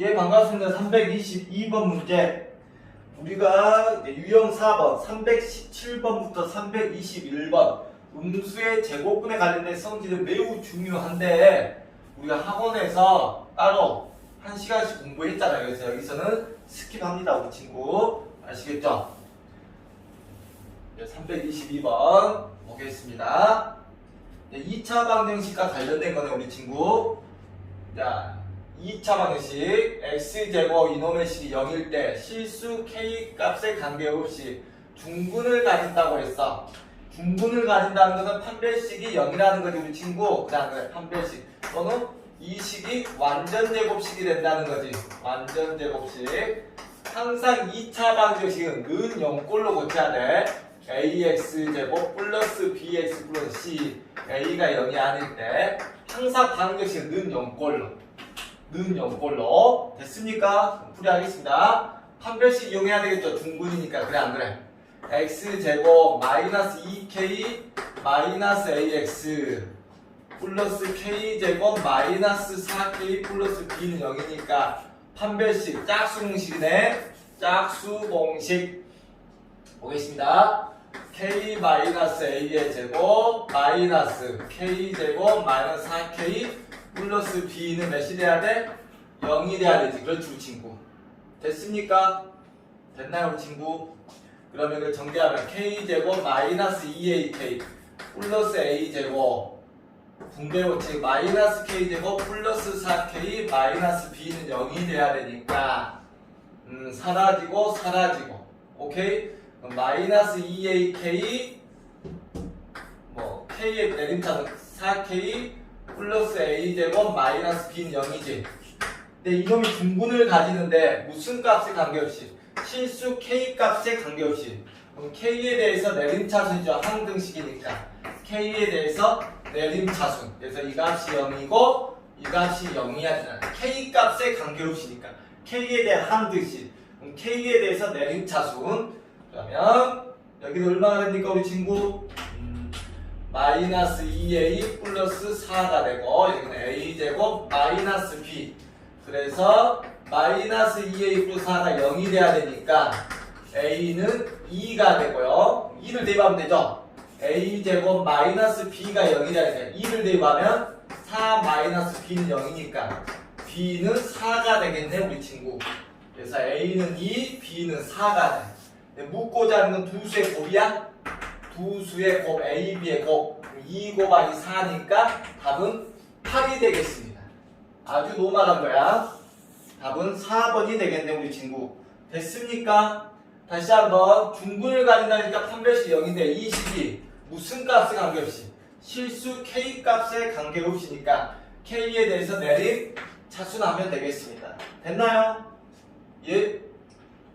예, 반갑습니다. 322번 문제. 우리가 유형 4번, 317번부터 321번 음수의 제곱근에 관련된 성질은 매우 중요한데 우리가 학원에서 따로 한 시간씩 공부했잖아요. 그래서 여기서는 스킵합니다, 우리 친구. 아시겠죠? 322번 보겠습니다. 2차 방정식과 관련된 거네, 우리 친구. 자, 2차 방정식 x제곱 이놈의 식이 0일 때 실수 k 값에 관계없이 중분을 가진다고 했어. 중분을 가진다는 것은 판별식이 0이라는 거지 우리 친구. 그 다음에 판별식 또는 이 식이 완전 제곱식이 된다는 거지. 완전 제곱식. 항상 2차 방정식은 는 0꼴로 고쳐야 돼. ax 제곱 플러스 bx 플러스 c a가 0이 아닐 때 항상 방정식은 는 0꼴로 는 0꼴로 됐습니까? 풀이하겠습니다. 판별식 이용해야 되겠죠? 중분이니까 그래 안 그래? x제곱 마이너스 2k 마이너스 ax 플러스 k제곱 마이너스 4k 플러스 b는 0이니까 판별식 짝수공식이네 짝수공식 보겠습니다 k 마이너스 a의 제곱 마이너스 k 제곱 마이너스 4k 플러스 b는 몇이 돼야 돼? 0이 돼야 되지 그렇지 친구 됐습니까? 됐나요 우리 친구? 그러면 이걸 정리하면 k제곱 마이너스 2ak 플러스 a제곱 분배원칙 마이너스 k제곱 플러스 4k 마이너스 b는 0이 돼야 되니까 음, 사라지고 사라지고 오케이? 마이너스 2ak 뭐 k의 내림차는 4k 플러스 a제곱 마이너스 b는 0이지. 근데 이놈이 중분을 가지는데 무슨 값에 관계없이? 실수 k 값에 관계없이. 그럼 k에 대해서 내림차순이죠 항등식이니까 k에 대해서 내림차순 그래서 이 값이 0이고 이 값이 0이야 되잖아 k 값에 관계없이니까. K에 대한 항등식. 그럼 k에 대해서 내림차순 그러면 여기는 얼마가 됩니까 우리 친구? 음, 마이너스 2a 플러스 4가 되고 여기는 a제곱 마이너스 b 그래서 마이너스 2a 플러스 4가 0이 돼야 되니까 a는 2가 되고요. 2를 대입하면 되죠? a제곱 마이너스 b가 0이 돼야 되니까 2를 대입하면 4 마이너스 b는 0이니까 b는 4가 되겠네 우리 친구. 그래서 a는 2 b는 4가 돼. 묻고자 하는 건 두 수의 곱이야 두 수의 곱 A, B의 곱 2 곱하기 4니까 답은 8이 되겠습니다. 아주 노멀한 거야. 답은 4번이 되겠네 우리 친구. 됐습니까? 다시 한번 중분을 가진다니까 판별식 0인데 이 식이 무슨 값에 관계없이 실수 K 값에 관계없이니까 K에 대해서 내림 차순하면 되겠습니다. 됐나요? 예?